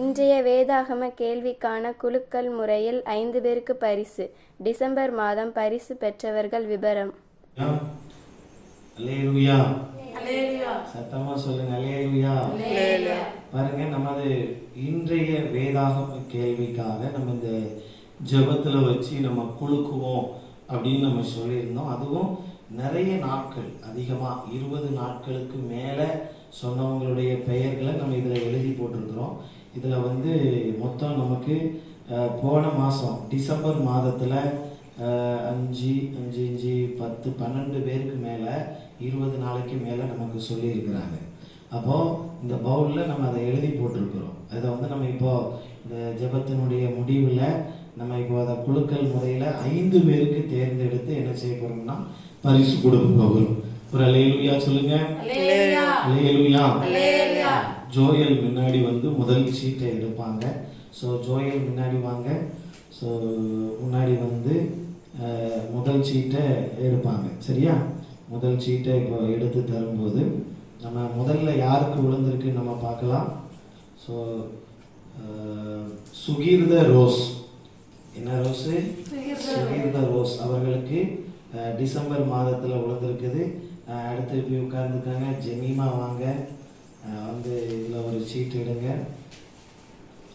இன்றைய வேதாகம கேள்விக்கான குலுக்கல் முறையில் ஐந்து பேருக்கு பரிசு. டிசம்பர் மாதம் பரிசு பெற்றவர்கள் விபரம். அல்லேலூயா. சத்தமா சொல்லுங்க அல்லேலூயா. பாருங்க நமது இன்றைய வேதாகம கேள்விக்காக நம்ம இந்த ஜெபத்துல வச்சு நம்ம குலுக்குவோம் அப்படின்னு நம்ம சொல்லியிருந்தோம். அதுவும் நிறைய நாட்கள் அதிகமா இருபது நாட்களுக்கு மேல சொன்னவங்களுடைய பெயர்களை நம்ம இதுல எழுதி போட்டிருக்கிறோம். இதுல வந்து மொத்தம் நமக்கு போன மாசம் டிசம்பர் மாதத்துல அஞ்சு அஞ்சு அஞ்சு பத்து பன்னெண்டு பேருக்கு மேல இருபது நாளைக்கு மேல நமக்கு சொல்லியிருக்கிறாங்க. அப்போ இந்த பவுல்ல நம்ம அதை எழுதி போட்டிருக்கிறோம். அதை வந்து நம்ம இப்போ இந்த ஜெபத்தினுடைய முடிவில் நம்ம இப்போ அதை குலுக்கல் முறையில் ஐந்து பேருக்கு தேர்ந்தெடுத்து என்ன செய்ய போறோம்னா பரிசு கொடுக்க போகிறோம். ஒரு அலையலுயா சொல்லுங்க. அலையலுயா ஜோயல் முன்னாடி வந்து முதல் சீட்டை எடுப்பாங்க. ஸோ ஜோயல் முன்னாடி வாங்க. ஸோ முன்னாடி வந்து முதல் சீட்டை எடுப்பாங்க. சரியா? முதல் சீட்டை இப்போ எடுத்து தரும்போது நம்ம முதல்ல யாருக்கு விழுந்திருக்கு நம்ம பார்க்கலாம். So Sukeertha rose. என்ன ரோஸு? சுகீர்த ரோஸ். அவர்களுக்கு டிசம்பர் மாதத்தில் விழுந்திருக்குது. அடுத்து போய் உட்கார்ந்துருக்காங்க. ஜெமீமா வாங்க. வந்து இதில் ஒரு சீட் எடுங்க.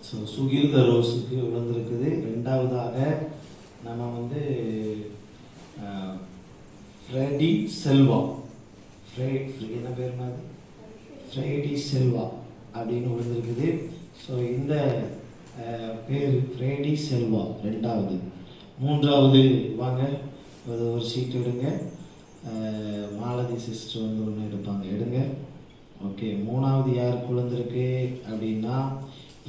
ஸோ சுகீர்த ரோஸுக்கு விழுந்திருக்குது ரெண்டாவதாக நம்ம வந்து ஃப்ரெடி செல்வா. ஃப்ரே என்ன பேர் மாதிரி ஃப்ரைடி செல்வா அப்படின்னு விழுந்திருக்குது ஸோ இந்த பேர் ஃப்ரைடி செல்வா ரெண்டாவது. மூன்றாவது வாங்க ஒரு சீட் எடுங்க. மாலதி சிஸ்டர் வந்து ஒன்று எடுப்பாங்க. எடுங்க. ஓகே மூணாவது யார் விழுந்திருக்கு அப்படின்னா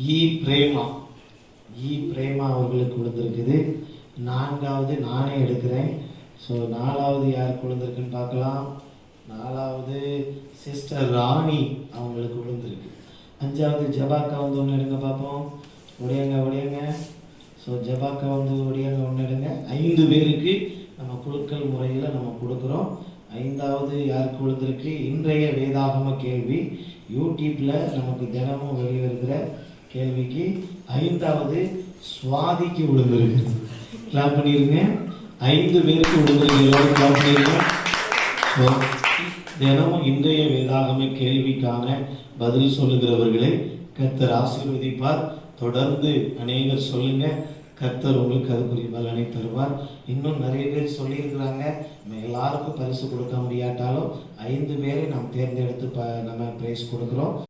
இ. பிரேமா. இ. பிரேமா அவர்களுக்கு விழுந்திருக்குது நான்காவது நானே எடுக்கிறேன். ஸோ நாலாவது யார் விழுந்திருக்குன்னு பார்க்கலாம். நாலாவது சிஸ்டர் ராணி அவங்களுக்கு விழுந்திருக்கு அஞ்சாவது ஜபாக்கா வந்து ஒன்று எடுங்க பார்ப்போம். ஒடியங்க ஒடியங்க. ஸோ ஜபாக்கா வந்து ஒடியங்க ஒன்று எடுங்க. ஐந்து பேருக்கு நம்ம குழுக்கள் முறையில் நம்ம கொடுக்குறோம். ஐந்தாவது யாருக்கு விழுந்திருக்கு இன்றைய வேதாகம கேள்வி. யூடியூப்ல நமக்கு தினமும் வெளிவருகிற கேள்விக்கு ஐந்தாவது சுவாதிக்கு விழுந்திருக்கு கிளாப் பண்ணிருங்க. ஐந்து பேருக்கு விழுந்திருக்கு எல்லாரும் கிளாப் பண்ணிருங்க. தினமும் இன்றைய வேதாகம கேள்விக்கான பதில் சொல்லுகிறவர்களை கத்தர் ஆசீர்வதிப்பார். தொடர்ந்து அநேகர் சொல்லுங்க. கர்த்தர் உங்களுக்கு அதுக்குரிய பலனை தருவார். இன்னும் நிறைய பேர் சொல்லியிருக்கிறாங்க. நம்ம எல்லாருக்கும் பரிசு கொடுக்க முடியாட்டாலும் ஐந்து பேரை நாம் தேர்ந்தெடுத்து ப நம்ம பிரைஸ் கொடுக்குறோம்.